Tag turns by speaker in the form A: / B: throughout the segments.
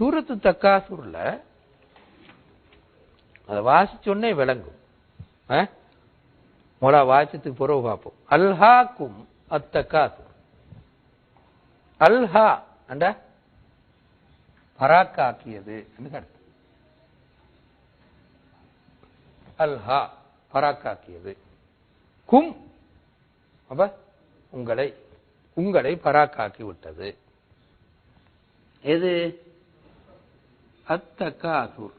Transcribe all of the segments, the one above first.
A: சூரத்து தக்காசூர்ல அதை வாசிச்சோன்னே விளங்கும். மொழா வாசித்துக்கு பிறகு பார்ப்போம். அல்ஹாக்கும் அத்தக்காசூர் அல்ஹா அண்ட பராக்காக்கியது என்று அல்ஹா பராக்காக்கியது. கும் அப்ப உங்களை உங்களை பராக்காக்கி விட்டது. எது? அத்தக்காசூர்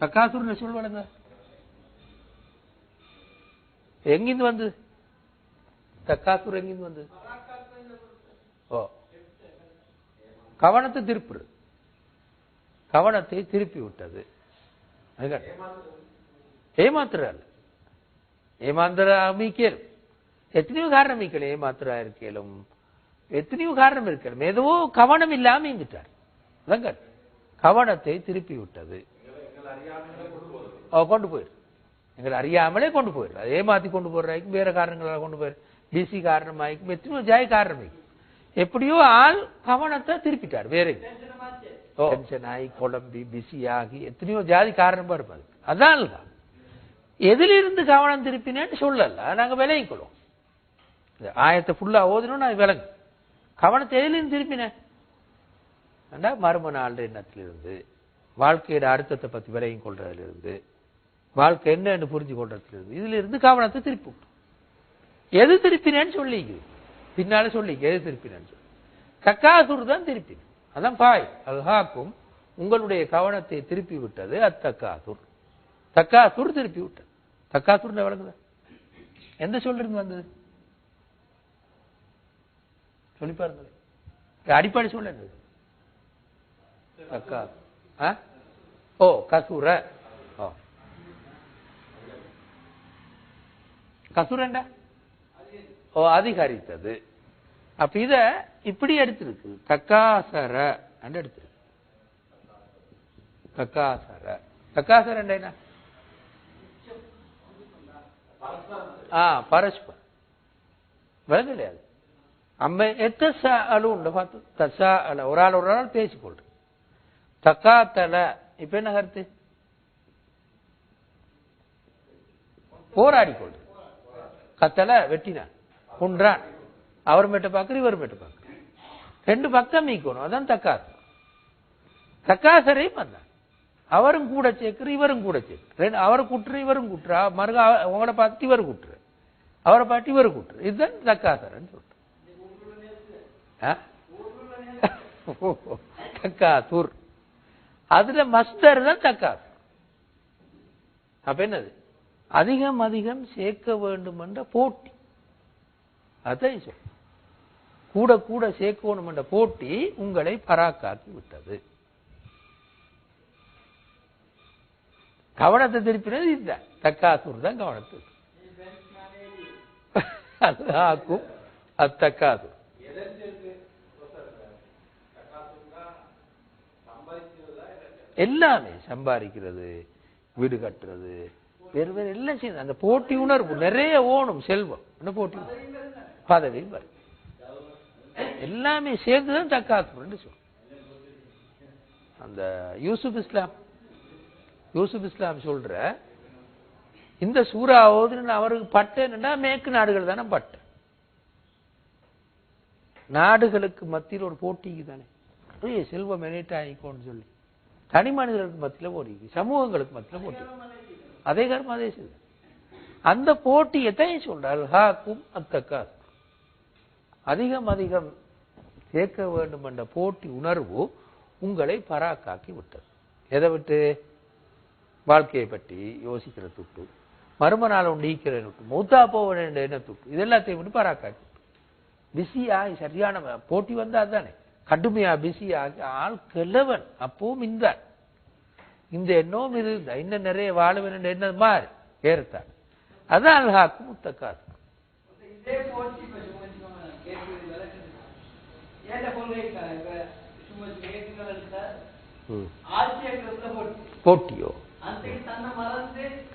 A: தக்காசூர்னு சொல்லுவானுங்க எங்கிருந்து வந்து? தக்காசூர் எங்கிருந்து வந்து? ஓ. கவனத்தை திருப்பு. கவனத்தை திருப்பி விட்டது. ஏமாத்துறாள் ஏமாந்திர அமைக்கலும். எத்தனையோ காரணம் அமைக்கல ஏமாத்திரா இருக்கலும் எத்தனையோ காரணம் இருக்கிறது. ஏதோ கவனம் இல்லாம இருந்துட்டார் அதாங்க கவனத்தை திருப்பி விட்டது. கொண்டு போயிரு. எங்களை அறியாமலே கொண்டு போயிரு. அதே மாத்தி கொண்டு போடுறாய்க்கும் வேற காரணங்களால் கொண்டு போயிரு. பிசி காரணமாய்க்கும் எத்தனையோ ஜாய் காரணமாய்க்கும். எப்படியோ ஆள் கவனத்தை திருப்பிட்டார். வேற டென்ஷன் ஆகி குழம்பி பிஸி ஆகி எத்தனையோ ஜாதி காரணமா இருப்பாது அதான் தான் எதிலிருந்து கவனம் திருப்பினேன்னு சொல்லல. நாங்க விலையும் ஆயத்தை ஃபுல்லா ஓதினோம் நான் விலங்கு கவனத்தை எதிலிருந்து திருப்பினேன் ஏண்டா மர்ம நாள் எண்ணத்திலிருந்து வாழ்க்கையோட அர்த்தத்தை பத்தி விலையும் கொள்றதிலிருந்து வாழ்க்கை என்னன்னு புரிஞ்சு கொள்றதிலிருந்து இதுல இருந்து கவனத்தை திருப்பி எது திருப்பினேன்னு சொல்லிக்கு பின்னால சொல்லிக்க எது திருப்பினேன்னு சொல்லி. தக்காசுர் தான் திருப்பினேன். அதான் பாய் அல்ஹாக்கும் உங்களுடைய கவனத்தை திருப்பி விட்டது அத்தக்காசுர். தக்காசுர் திருப்பி விட்டது. தக்காசுர் விளங்குதா? எந்த சொல்லிருந்து வந்தது? சொல்லி பாருங்க அடிப்படை சொல்ல ஆ? ஓ கசூர. ஓ. கசூரண்டா ஓ அதிகரித்தது. அப்ப இத இப்படி எடுத்திருக்கு. தக்காசர எடுத்திருக்கு. தக்காசர. தக்காசர என்ன? ஆ பரஸ்பர் விளங்கலையா அது? அம்ம எத்த அலு உண்டு பார்த்து தசா அல ஒரு ஆள் ஒரு ஆள் பேசிக்கொள்றேன் தக்காத்தல இப்ப என்ன கருத்து போராடி கொள் கத்தல வெட்டினான் குன்றான் அவர் மேட்ட பாக்குற இவர் மேட்ட பாக்குற ரெண்டு பக்கம் நீக்கணும் அதான் தக்காத்து தக்காசரையும் வந்தான் அவரும் கூட சேர்க்கிற இவரும் கூட சேர்க்கிற ரெண்டு அவரை குட்டுற இவரும் குட்டுறா மறுக அவ- பார்த்து இவர் கூட்டுற அவரை பார்த்து இவர் கூட்டுற இதுதான் தக்காசரன்னு சொல்றேன் ஆ? அதுல மஸ்தர் தான் தக்காசு அப்ப என்னது? அதிகம் அதிகம் சேர்க்க வேண்டும் என்ற போட்டி. அதான் சொல் கூட கூட சேர்க்கணும் என்ற போட்டி உங்களை பராக்காக்கி விட்டது. கவனத்தை திருப்பினது இதுதான். தக்காத்தூர் தான் கவனத்தை அல்லாக்கும் அத்தக்காசூர் எல்லாமே சம்பாதிக்கிறது வீடு கட்டுறது வேறு வேறு எல்லாம் செய்யுது. அந்த போட்டி உணர்வு நிறைய ஓணும் செல்வம். என்ன போட்டி? பதவி வரும் எல்லாமே சேர்ந்துதான் தக்காத்து சொல்லும் அந்த யூசுப் இஸ்லாம் யூசுப் இஸ்லாம் சொல்ற இந்த சூறா ஓதுன்னு அவருக்கு பட்டேன்னா மேற்கு நாடுகள் தானே பட்டு. நாடுகளுக்கு மத்தியில் ஒரு போட்டிக்கு தானே. செல்வம் எனைட் ஆகிக்கோன்னு சொல்லி. தனி மனிதர்களுக்கு மத்தியில போட்டி சமூகங்களுக்கு மத்தியில போட்டி அதே கர்மம் அதே அந்த போட்டியை தான் சொல்றார்? ஹாக்கும் அத்தக்கா அதிகம் அதிகம் சேர்க்க வேண்டும் என்ற போட்டி உணர்வு உங்களை பராக்காக்கி விட்டது. எதை விட்டு? வாழ்க்கையை பற்றி யோசிக்கிற துட்டு மர்ம நாள் நீக்கிற துட்டு மூத்தா போக வேண்டிய என்ன துட்டு இது எல்லாத்தையும் விட்டு பராக்காக்கி பிஸியா சரியான போட்டி வந்தால் தானே. கடுமையா பிஸியாகி ஆள் கிழவன். அப்பவும் இந்த இந்த எண்ணம் இது இந்த இன்னும் நிறைய வாழவன் என்ற எண்ணம் மாறி. ஏறத்தான் அதான் அல்ஹாக்கு முத்தக்காசு. போட்டியோ?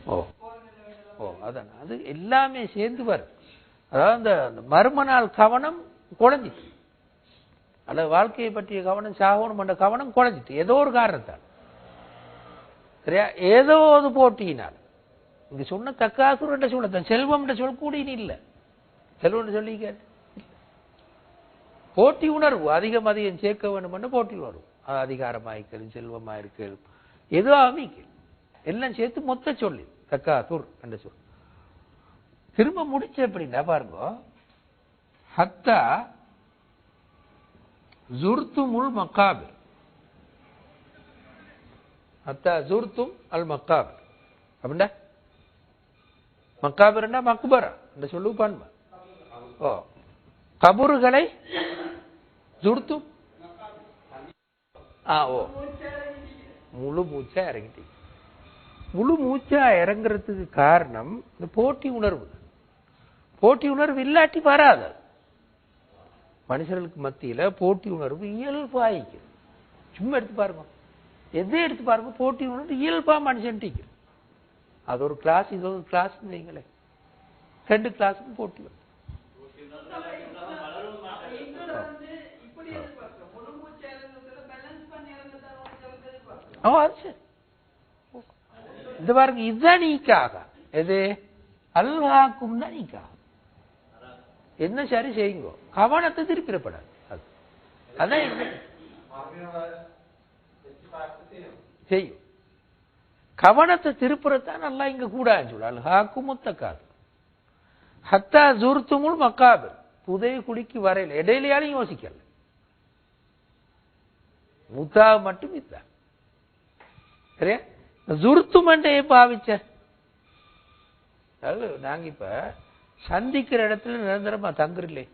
A: ஓ ஓ அதான். அது எல்லாமே சேர்ந்து வரும். அதாவது அந்த மர்ம நாள் கவனம் குழஞ்சிச்சு. அல்லது வாழ்க்கையை பற்றிய கவனம் சாகணும் என்ற கவனம் குறைஞ்சிட்டு ஏதோ ஒரு காரணத்தால். சரியா? ஏதோ ஒரு போட்டியினால். இங்க சொன்ன தக்காசுர் என்ற சொல்லத்தான் செல்வம் என்ற சொல் கூட இல்லை. செல்வம் என்று சொல்லி போட்டி உணர்வு அதிகம் அதிகம் சேர்க்க வேண்டும் என்று போட்டி உணர்வு அது அதிகாரமாயிருக்கலும் செல்வமாயிருக்கலும் ஏதோ அமைக்கல். எல்லாம் சேர்த்து மொத்த சொல்லி தக்காசுர் என்று சொல். திரும்ப முடிச்ச எப்படின்னா பாருங்க ஹத்தா ஜுர்துமுல் மக்காபிர் அத்தா ஜுர்தும் அல் மக்காபிர் அப்படின்னா மக்காபிர்னா மக்பரா இந்த சொல்லு பன்மை ஓ கபுருகளை ஜுர்தும் ஆ ஓ முழு மூச்சா இறங்கிட்டீங்க முழு மூச்சா இறங்குறதுக்கு காரணம் இந்த போட்டி உணர்வு. போட்டி உணர்வு இல்லாட்டி வராது மனுஷர்களுக்கு மத்தியில போட்டி உணர்வு இயல்பாயிக்கு சும்மா எடுத்து பாருங்க. எதை எடுத்து பாருங்க? போட்டி உணர்வு இயல்பா மனுஷன் டீக்கு அது ஒரு கிளாஸ் இது ஒரு கிளாஸ் வைங்களேன் ரெண்டு கிளாஸுக்கும் போட்டி வரும்.
B: இப்படி
A: பாருங்க இதுதான் நீக்காக. எது? அல்லாக்கும் தான் நீக்காக. என்ன சரி செய்யுங்க. கவனத்தை திருப்பிடப்படாது. அது. அதான் செய்யும். கவனத்தை திருப்புறத்தான் நல்லா இங்க கூடாது ஹாக்கு அல்ஹாக்கும் முத்தக்காது ஹத்தா ஜூர்த்துமுள் மக்காபு புதைய குடிக்கு வரையில் இடையிலையாலும் யோசிக்கல. முத்தா மட்டும் இத்தா சரியா? ஜுர்த்துமண்டையை பாவிச்ச நாங்க இப்ப சந்திக்கிற இடத்துல நிரந்தரமா தங்குறில்லே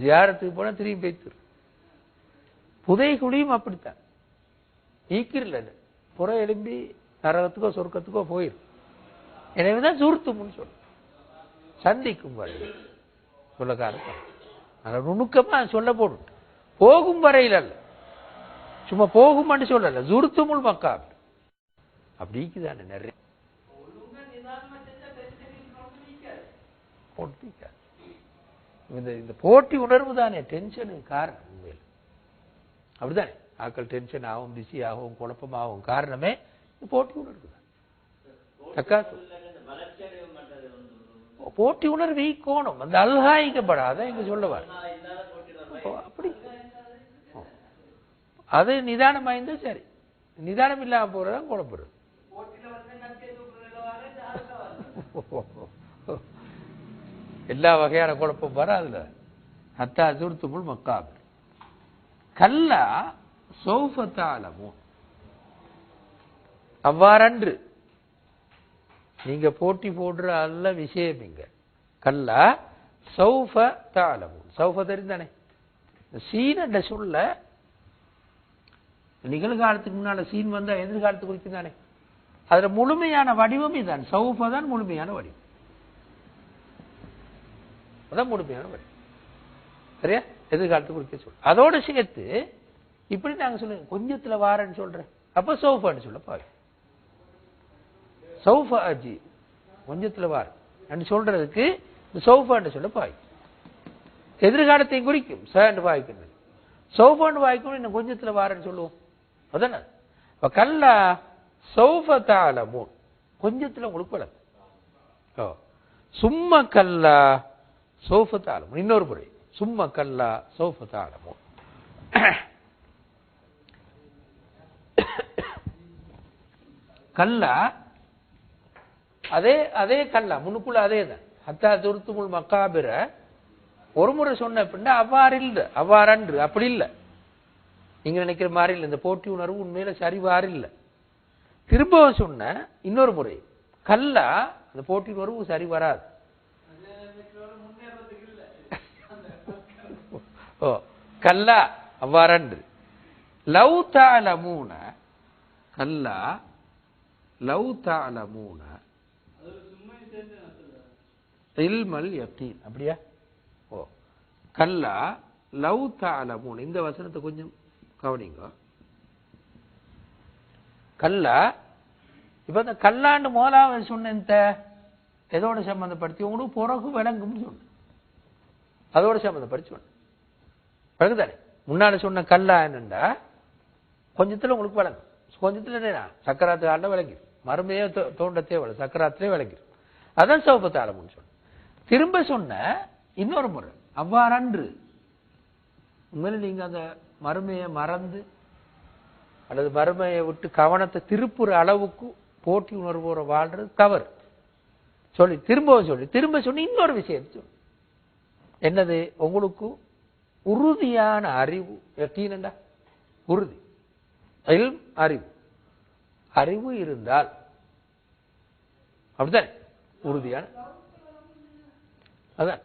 A: ஜியாரத்துக்கு போனா திரும்பி போய்த்துரு புதைகுடியும் அப்படித்தான். நீக்கிறல புற எலும்பி நரகத்துக்கோ சொர்க்கத்துக்கோ போயிரும் எனவேதான் ஜுர்த்தும்னு சொல்ல சந்திக்கும் வரை. சொல்ல காரணம் அதை நுணுக்கமா சொல்ல போடும் போகும் வரையில் அல்ல. சும்மா போகும்னு சொல்லல. ஜுர்த்துமுல் மக்கா அப்படிக்குதானே நிறைய. போட்டு நிக்காது. இந்த இந்த போட்டி உணர்வு தானே டென்ஷனுக்கு காரணம் உண்மையில். அப்படிதானே ஆக்கள் டென்ஷன் ஆகும் பிஸி ஆகும் குழப்பமாகும் காரணமே போட்டி உணர்வு தான். போட்டி உணர்வு ஈக்கோணும் அந்த அல்ஹாயிக்கப்படாத இங்க சொல்லவார். அப்படி. அது நிதானம் ஆயிருந்தா சரி. நிதானம் இல்லாம போறதான் குழப்பறது
B: போட்டியில வந்து நம்பிக்கை தூக்குறதுல வர ஜாதகம் வர
A: எல்லா வகையான குழப்பம் வராதுல ஹத்தா புல் மக்காபிர். கல்லா சௌஃபத்தாலமும் அவ்வாறன்று. நீங்க போட்டி போடுற அல்ல விஷயம் இங்க. கல்லா சௌஃப தாலமும் சௌஃப தெரிந்தானே? சீன் என்ற சொல்ல நிகழ்காலத்துக்கு முன்னால சீன் வந்தா எதிர்காலத்துக்கு குறிக்கும் தானே அதுல முழுமையான வடிவம் இதுதான் சௌஃப தான் முழுமையான வடிவம். அதான் முழுமையான வழி. சரியா? எதிர்காலத்துக்கு குறிக்க சொல் அதோட சேர்த்து இப்படி நாங்க சொல்லுங்க கொஞ்சத்துல வாரேன்னு சொல்றேன். அப்ப சௌஃபான்னு சொல்ல பாரு சௌஃபா அஜி கொஞ்சத்துல வார். என்று சொல்றதுக்கு இந்த சௌஃபான்னு சொல்ல பாய். எதிர்காலத்தையும் குறிக்கும். சேண்டு வாய்க்கின்றது சௌஃபான்னு வாய்க்கும் இன்னும் கொஞ்சத்துல வாரன்னு சொல்லுவோம். அதானே? அப்ப கல்லா சௌஃபத்தாலமூன் கொஞ்சத்துல உங்களுக்கு வளர்க்கும். ஓ. சும்மா கல்லா சௌஃபத்தாலமும் இன்னொரு முறை. சும்மா கல்லா சௌஃபத்தாலமும் கல்லா அதே அதே கல்லா. முன்னுக்குள்ள அதே தான் ஹத்தா துருத்துமுல் மக்காபிர ஒரு முறை சொன்ன அப்படின்னா அவ்வாறு இல்லை அவ்வாறன்று. அப்படி இல்லை. நீங்க நினைக்கிற மாதிரி இல்லை. இந்த போட்டி உணர்வு உண்மையில சரிவாறு இல்லை. திரும்பவும் சொன்ன இன்னொரு முறை. கல்லா அந்த போட்டி உணர்வு சரி வராது. ஓ கல்லா அவ்வாறன்று. லவ் தாலமூன கல்லா லவ் தாலமூன. இல்மல் யத்தீன். அப்படியா? ஓ கல்லா லவ் தாலமூன். இந்த வசனத்தை கொஞ்சம் கவனிங்க. கல்லா இப்ப இந்த கல்லாண்டு மோலாவது சொன்னேன் இந்த எதோட சம்பந்தப்படுத்தி? உங்களுக்கு பிறகு விளங்கும்னு சொன்ன. அதோட சம்பந்தப்படுத்தி சொன்ன. பிறகுதானே முன்னாடி சொன்ன கல்லா என்னண்டா? கொஞ்சத்துல உங்களுக்கு விளங்கும் கொஞ்சத்துல என்ன சக்கராத்து ஆண்ட விளங்கிடும் மறுமையே தோ- தோண்ட சக்கராத்திலே விளங்கிடும் அதான் சௌபத்தாளம்னு சொன்ன. திரும்ப சொன்ன இன்னொரு முறை. அவ்வாறன்று. உண்மையில் நீங்க அந்த மறுமையை மறந்து அல்லது மறுமையை விட்டு கவனத்தை திருப்புற அளவுக்கு போட்டி உணர்வோட வாழ்றது தவறு. சொல்லி திரும்பவும் சொல்லி திரும்ப சொன்னி இன்னொரு விஷயத்தை சொல்லு. என்னது? உங்களுக்கு உறுதியான அறிவு. யக்கீனண்டா உறுதி. அறிவு. அறிவு இருந்தால் அப்படித்தானே? உறுதியான. அதான்.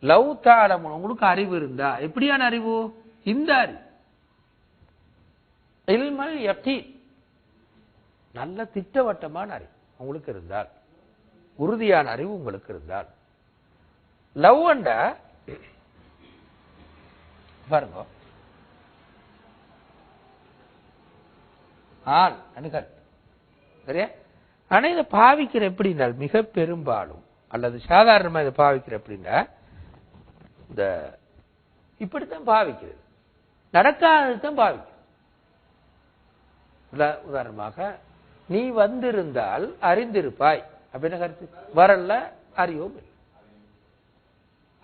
A: லவ் தாளம் உங்களுக்கு அறிவு இருந்தா எப்படியான அறிவு? இந்த அறிவு. இல்மல் யக்கீன். நல்ல திட்டவட்டமான அறிவு உங்களுக்கு இருந்தால் உறுதியான அறிவு உங்களுக்கு இருந்தால் லவ் அண்டா பாருங்க ஆள் அணுகல். சரியா? ஆனால் இதை பாவிக்கிற எப்படின்னால் மிக பெரும்பாலும் அல்லது சாதாரணமாக இதை பாவிக்கிற எப்படின்னா இந்த இப்படித்தான் பாவிக்கிறது. நடக்காததுதான் பாவிக்கிறது. உதாரணமாக நீ வந்திருந்தால் அறிந்திருப்பாய். அப்படின்னு கருத்து? வரல அறிவும் இல்லை.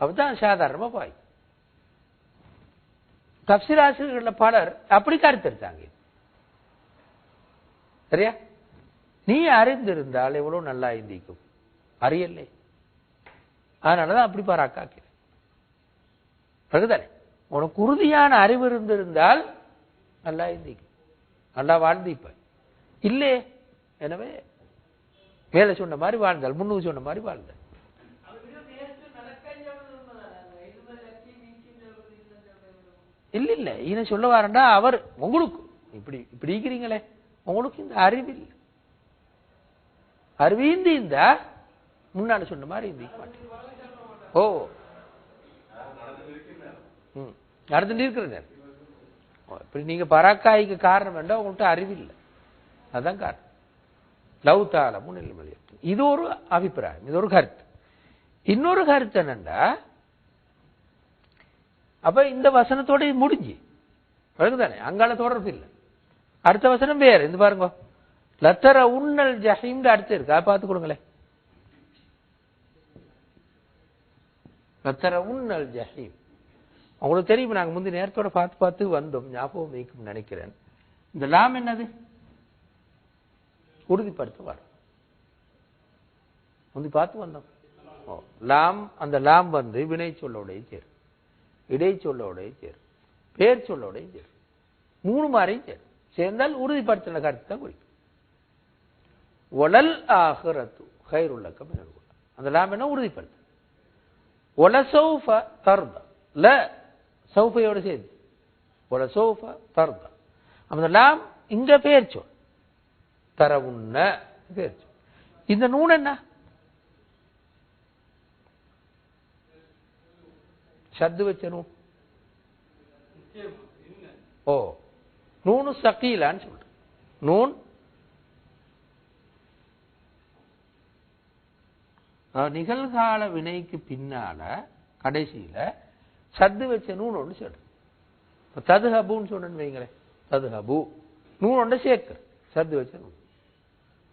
A: அப்படிதான் சாதாரணமாக பாய் தப்சிராசிரியர்கள பலர் அப்படி கருத்திருக்காங்க. சரியா? நீ அறிந்திருந்தால் எவ்வளவு நல்லா இந்திக்கும் அறியலை. அதனாலதான் அப்படி பாராக்காக்கிறேன் பிறகுதானே உனக்கு உறுதியான அறிவு இருந்திருந்தால் நல்லா இந்திக்கும் நல்லா வாழ்ந்திப்ப இல்லே எனவே மேலே சொன்ன மாதிரி வாழ்ந்தால் முன்னுக்கு சொன்ன மாதிரி வாழ்ந்தால். இல்ல இல்ல. இதை சொல்ல வரண்டா அவர் உங்களுக்கு. இப்படி இப்படி இருக்கிறீங்களே. உங்களுக்கு இந்த அறிவில்லை அறிவீந்து இந்த முன்னாடி சொன்ன மாதிரி இந்த மாட்டேன் ஓ. ம். நடந்துட்டு இருக்கிற இப்படி நீங்க பராக்காய்க்கு காரணம் வேண்டாம் உங்கள்கிட்ட அறிவில்லை அதான் காரணம். லவ் தாளமும் நெல்மொழி இது ஒரு அபிப்பிராயம் இது ஒரு கருத்து. இன்னொரு கருத்து என்னண்டா? அப்ப இந்த வசனத்தோட முடிஞ்சு. தானே அங்கால தொடர்பு இல்லை. அடுத்த வசனம் வேற. இந்த பாருங்க. லத்தர உன்னல் ஜஹீம் அடுத்து இருக்கு. அதை பார்த்து கொடுங்களேன். லத்தர உன்னல் ஜஹீம். உங்களுக்கு தெரியும் நாங்க முந்தைய நேரத்தோட பார்த்து பார்த்து வந்தோம். ஞாபகம் வைக்கும் நினைக்கிறேன். இந்த லாம் என்னது? உறுதிப்படுத்துவார். முந்தி பார்த்து வந்தோம். ஓ, லாம் அந்த லாம் வந்து வினை சொல்லோடைய சேரும். இடை சொல்லோடைய சேரும். பேர் சொல்லோடைய சேரும். மூணு மாறையும் சேரும். சேர்ந்தால் உறுதிப்படுத்தின கருத்து தான் குறிக்கும். ஒலல் ஆஹிரத்து ஹைருள்ளக்கம் அந்த லாம் என்ன உறுதிப்படுத்து ஒலசௌஃப தர்த ல சௌஃபையோட சேர்ந்து. ஒல சௌஃப தர்த அந்த லாம் இங்க பேர் சொல் தர உண்ண பேர் சொல் இந்த நூன் என்ன? ஷத்து வச்ச நூன் ஓ. நூனு சக்கீலான்னு சொல்றேன் நூன். நிகழ்கால வினைக்கு பின்னால கடைசியில சத்து வச்ச நூன் ஒன்று சொல்றேன் இப்ப ததுஹபுன்னு சொன்னேன்னு வைங்களேன். ததுஹபு. நூன் ஒன்று சேர்க்கிற சத்து வச்ச நூன்.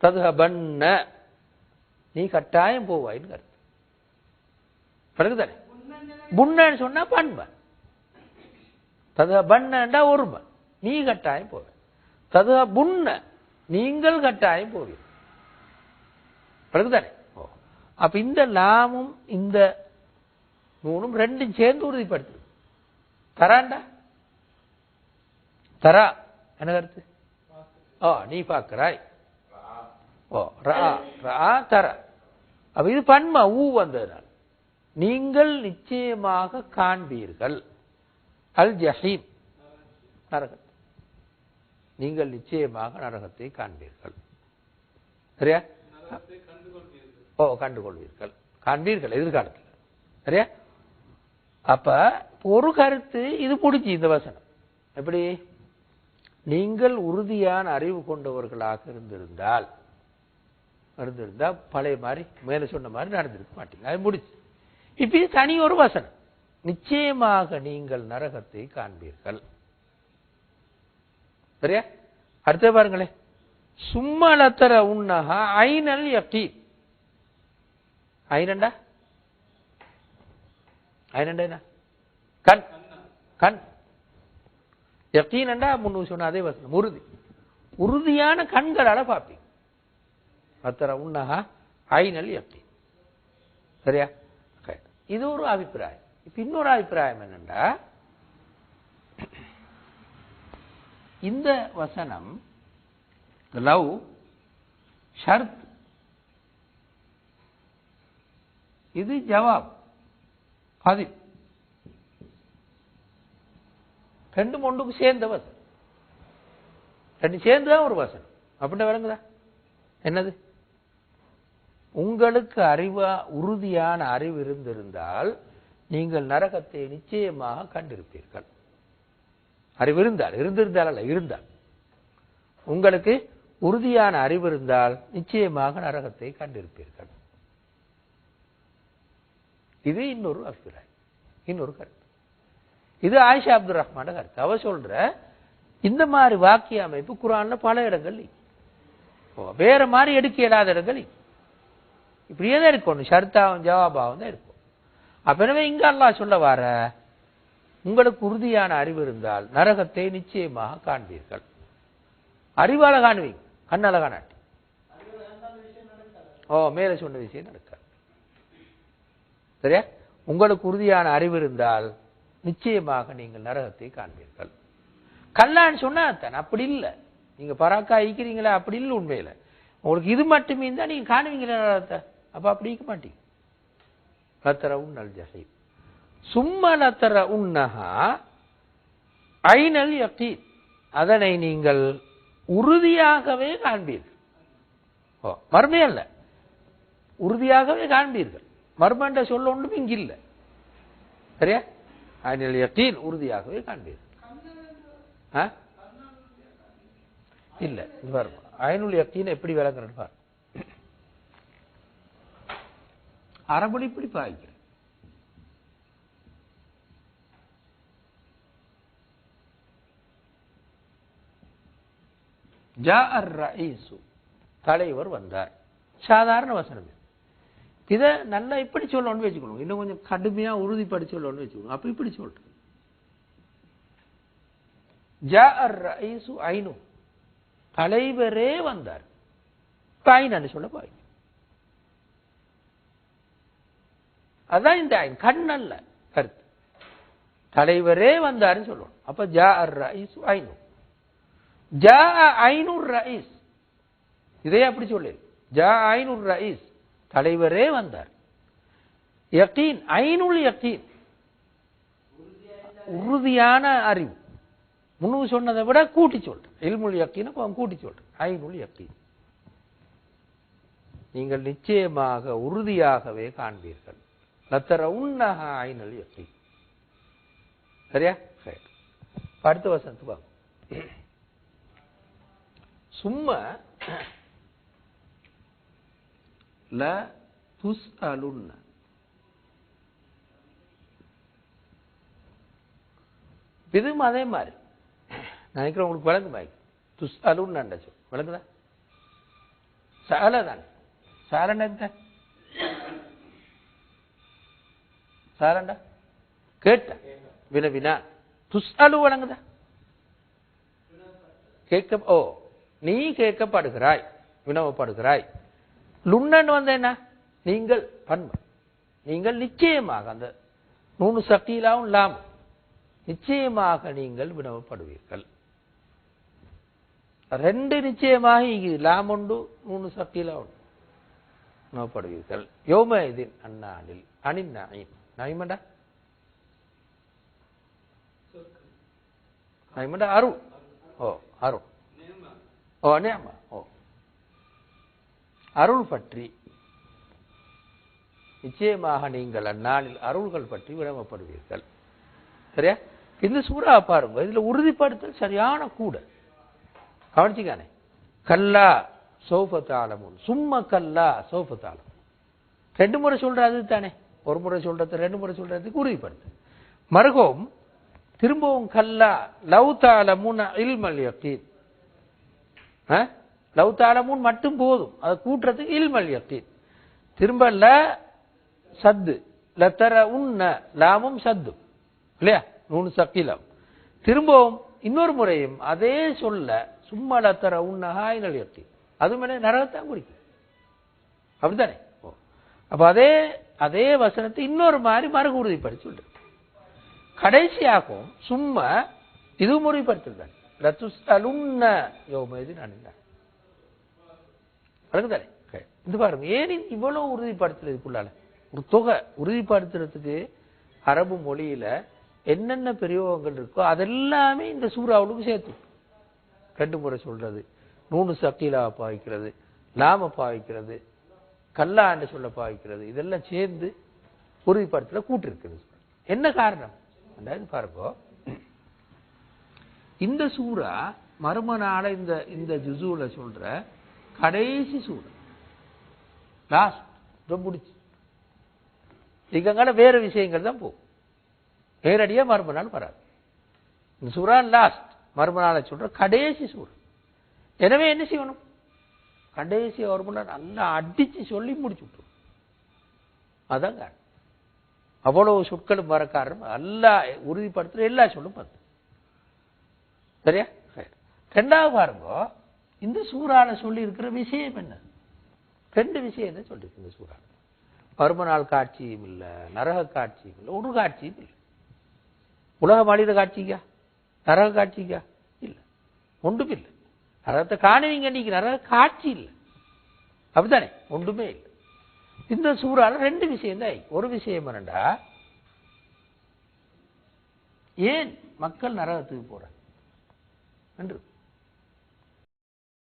A: ததுஹபன்ன. நீ கட்டாயம் போவாயின்னு கருத்து. பிறகுதானே? புண்ணன்னு சொன்னா பண்பன் தது பன்னண்டா ஒருவன் நீ கட்டாயம் போவ. தது புண்ண நீங்கள் கட்டாயம் போவீர் பிறகுதானே ஓ. அப்ப இந்த லாமும் இந்த நூலும் ரெண்டும் சேர்ந்து உறுதிப்படுத்து தராண்டா? தரா. என்ன கருத்து? ஓ நீ பார்க்கிறாய். ஓ ரா ரா தர. அப்ப இது பன்மா ஊ வந்ததுனால. நீங்கள் நிச்சயமாக காண்பீர்கள். அல் ஜஹீம். நரகத்தை நீங்கள் நிச்சயமாக நரகத்தை காண்பீர்கள். சரியா? ஓ கண்டுகொள்வீர்கள். காண்பீர்கள் எதிர்காலத்தில். சரியா? அப்ப ஒரு கருத்து இது பிடிச்சி இந்த வசனம். எப்படி? நீங்கள் உறுதியான அறிவு கொண்டவர்களாக இருந்திருந்தால் இருந்திருந்தா பழைய மாதிரி மேல சொன்ன மாதிரி நடந்திருக்க மாட்டீங்க. அது முடிச்சு. இப்ப இது தனி ஒரு வசனம். நிச்சயமாக நீங்கள் நரகத்தை காண்பீர்கள். சரியா? அடுத்த பாருங்களேன். சும்மலத்தர உன்னஹா ஐநல் எஃப்டி ஐநண்டா ஐநண்டா என்ன? கண். கண். எஃப்டீனண்டா முன்னு சொன்ன அதே வசனம். உறுதி. உறுதியான கண்களால பார்ப்பீங்க. அத்தர உன்னஹா ஐநல் எஃப்டி சரியா? இது ஒரு அபிப்பிராயம். இப்ப இன்னொரு அபிப்பிராயம் என்னண்டா இந்த வசனம் லவ் ஷர்த் இது ஜவாப் பதில். ரெண்டும் ஒன்றுக்கு சேர்ந்த வசனம். ரெண்டு சேர்ந்துதான் ஒரு வசனம். அப்படின்னா விளங்குதா? என்னது? உங்களுக்கு அறிவா உறுதியான அறிவு இருந்திருந்தால் நீங்கள் நரகத்தை நிச்சயமாக கண்டிருப்பீர்கள். அறிவு இருந்தால் இருந்திருந்தால் அல்ல இருந்தால். உங்களுக்கு உறுதியான அறிவு இருந்தால் நிச்சயமாக நரகத்தை கண்டிருப்பீர்கள். இது இன்னொரு அபிப்பிராயம் இன்னொரு கருத்து. இது ஆயிஷா அப்துல் ரஹ்மான கருத்து. அவ சொல்ற இந்த மாதிரி வாக்கிய அமைப்பு குரான்ல பல இடங்கள் ஓ, வேற மாதிரி எடுக்க இயலாத இடங்கள் இப்படியே தான் இருக்கணும். ஷர்த்தாவும் ஜவாபாவும் தான் இருக்கும். அப்ப எனவே இங்க சொல்ல வர உங்களுக்கு உறுதியான அறிவு இருந்தால் நரகத்தை நிச்சயமாக காண்பீர்கள். அறிவால காணுவீங்க கண்ணால காணாட்டி ஓ மேல சொன்ன விஷயம் நடக்காது. சரியா? உங்களுக்கு உறுதியான அறிவு இருந்தால் நிச்சயமாக நீங்கள் நரகத்தை காண்பீர்கள். கல்லான்னு சொன்னா தான் அப்படி இல்லை. நீங்க பராக்கா ஈக்கிறீங்களா அப்படி இல்லை உண்மையில. உங்களுக்கு இது மட்டுமே இருந்தால் நீங்க காணுவீங்களா நரகத்தை. அப்ப அப்படி இருக்க மாட்டீங்க லத்தர உன்னல் ஜஹீம் சும்மா லத்தர உன்னஹா ஐனல் யக்கீன் அதனை நீங்கள் உறுதியாகவே காண்பீர்கள். ஓ மர்மே அல்ல. உறுதியாகவே காண்பீர்கள். மர்மன்ற சொல்ல ஒன்றும் இங்க இல்லை. சரியா? ஐநல் யக்கீன் உறுதியாகவே காண்பீர்கள். ஆ? இது பாருங்க. ஐநூல் யக்கீன் எப்படி விளக்குறேன்னு பாருங்க. அரபடி இப்படி பாய்க்கிறேன் ஜா அர் ரயீசு தலைவர் வந்தார். சாதாரண வசனம் இதை. நல்லா இப்படி சொல்லணும்னு வச்சுக்கணும். இன்னும் கொஞ்சம் கடுமையா உறுதிப்படி சொல்லணும்னு வச்சுக்கணும். அப்ப இப்படி சொல்றது ஜா அர் ரயீசு ஐனு தலைவரே வந்தார். இப்ப சொல்ல பாய் அதான் இந்த ஐன் கண் அல்ல கருத்து. தலைவரே வந்தாருன்னு சொல்லணும். அப்ப ஜா அர் ரயீசு ஐனு ஜா ஐநூறு ரயீஸ். இதே அப்படி சொல்லு. ஜா ஐநூறு ரயீஸ். தலைவரே வந்தார். யக்கீன் ஐநூல் யக்கீன் உறுதியான அறிவு. முன்னு சொன்னதை விட கூட்டி சொல்றேன் இல்முல் யக்கீன் கூட்டி சொல்றேன் ஐநூல் யக்கீன் நீங்கள் நிச்சயமாக உறுதியாகவே காண்பீர்கள். லத்தர உன்னஹ ஐநல் யக்கீன் சரியா சரி இப்ப அடுத்த வசனத்துக்கு வாங்க. சும்மா ல துஸ் அலுன்ன இதுவும் அதே மாதிரி. நான் நினைக்கிறேன் உங்களுக்கு விளங்கு பாய் துஸ் அலுன்னு சொல் விளங்குதா? சால தானே என்ன? சாரண்டா கேட்ட வினவினா துஸ்அலு வழங்குதா கேட்க ஓ நீ கேட்கப்படுகிறாய் வினவப்படுகிறாய் லுன்னன் வந்து என்ன நீங்கள் பன்மை நீங்கள் நிச்சயமாக அந்த நூணு சக்தியிலாவும் லாம் நிச்சயமாக நீங்கள் வினவப்படுவீர்கள் ரெண்டு நிச்சயமாக இங்கு லாம் உண்டு நூணு சக்தியிலா உண்டு வினவப்படுவீர்கள் யோம இதின் அந்நாளில் அணின் நாயிமண்டா நாயிமண்டா அருள். ஓ அருள். ஓ நேமா ஓ. அருள் பற்றி நிச்சயமாக நீங்கள் அந்நாளில் அருள்கள் பற்றி விளம்பப்படுவீர்கள் சரியா? இந்த சூறா பாருங்க. இதுல உறுதிப்படுத்தல் சரியான கூட கவனிச்சுக்கானே. கல்லா சோபத்தாளமும் சும்மா கல்லா சோபத்தாளம் ரெண்டு முறை சொல்றது தானே ஒரு முறை சொல்றது ரெண்டு முறை சொல்றதுக்கு உறுதிப்படுத்து. மறுகும் திரும்பவும் கல்லா லவ் தாலமுன் இல்மல் யக்கீன். லவ் தாலமுன் மட்டும் போதும். அதை கூட்டுறதுக்கு இல்மல் யக்கீன். திரும்ப ல சத்து. லத்தர உன்ன லாமும் சத்து. இல்லையா? நூனு சக்கிலம் திரும்பவும் இன்னொரு முறையும் அதே சொல்ல சும்மா லத்தர உன்ன ஹாய் யக்கீன். அதுவும் என்ன? நரகத்தான் குறிக்கும். அப்படித்தானே? அப்போ அதே அதே வசனத்தை இன்னொரு மாதிரி மறுகு உறுதிப்படுத்தி சொல்றது கடைசியாகவும் சும்மா இதுவும் உறுதிப்படுத்துறது லத்துஸ் யோமதி யோமேது நான் இது பாருங்க ஏன் இவ்வளவு உறுதிப்படுத்துறதுக்குள்ளால ஒரு தொகை உறுதிப்படுத்துறதுக்கு அரபு மொழியில என்னென்ன பிரயோகங்கள் இருக்கோ அதெல்லாமே இந்த சூறாவளுக்கு சேர்த்து. ரெண்டு முறை சொல்றது. நூணு சக்கீலா பாவிக்கிறது லாம பாவிக்கிறது கல்லாண்டு சொல்ல பாவிக்கிறது. இதெல்லாம் சேர்ந்து உறுதிப்படுத்தல கூட்டு இருக்குது. என்ன காரணம்? அதாவது இந்த சூறா மர்ம நாள இந்த இந்த ஜுசூல சொல்ற கடைசி சூறா. லாஸ்ட் ரொம்ப முடிச்சு. இதுக்கான வேற விஷயங்கள் தான் போகும். நேரடியா மர்ம நாள் வராது. இந்த சூறா லாஸ்ட் மர்ம நாளை சொல்ற கடைசி சூறா. எனவே என்ன செய்யணும்? கடைசி அவர் பண்ண நல்லா அடிச்சு சொல்லி முடிச்சு விட்டுரும். அதாங்க. அவ்வளவு சொற்களும் வர காரணம் எல்லா உறுதிப்படுத்துற எல்லா சொல்லும் பார்த்து. சரியா? சரி. ரெண்டாவது பாருங்க. இந்த சூறால சொல்லி இருக்கிற விஷயம் என்ன? ரெண்டு விஷயம் தான் சொல்லிருக்கு இந்த சூறால? பரும நாள் காட்சியும் இல்லை நரக காட்சியும் இல்லை ஒரு காட்சியும் இல்லை. உலக மனித காட்சிக்கா? நரக காட்சிக்கா? இல்லை. ஒன்றும் இல்லை. நரகத்தை காணுவீங்க நீங்க. நரக காட்சி இல்லை. அப்படித்தானே? ஒன்றுமே இல்லை. இந்த சூறால ரெண்டு விஷயம் தான் ஒரு விஷயம் என்னண்டா? ஏன் மக்கள் நரகத்துக்கு போறாங்க? என்று.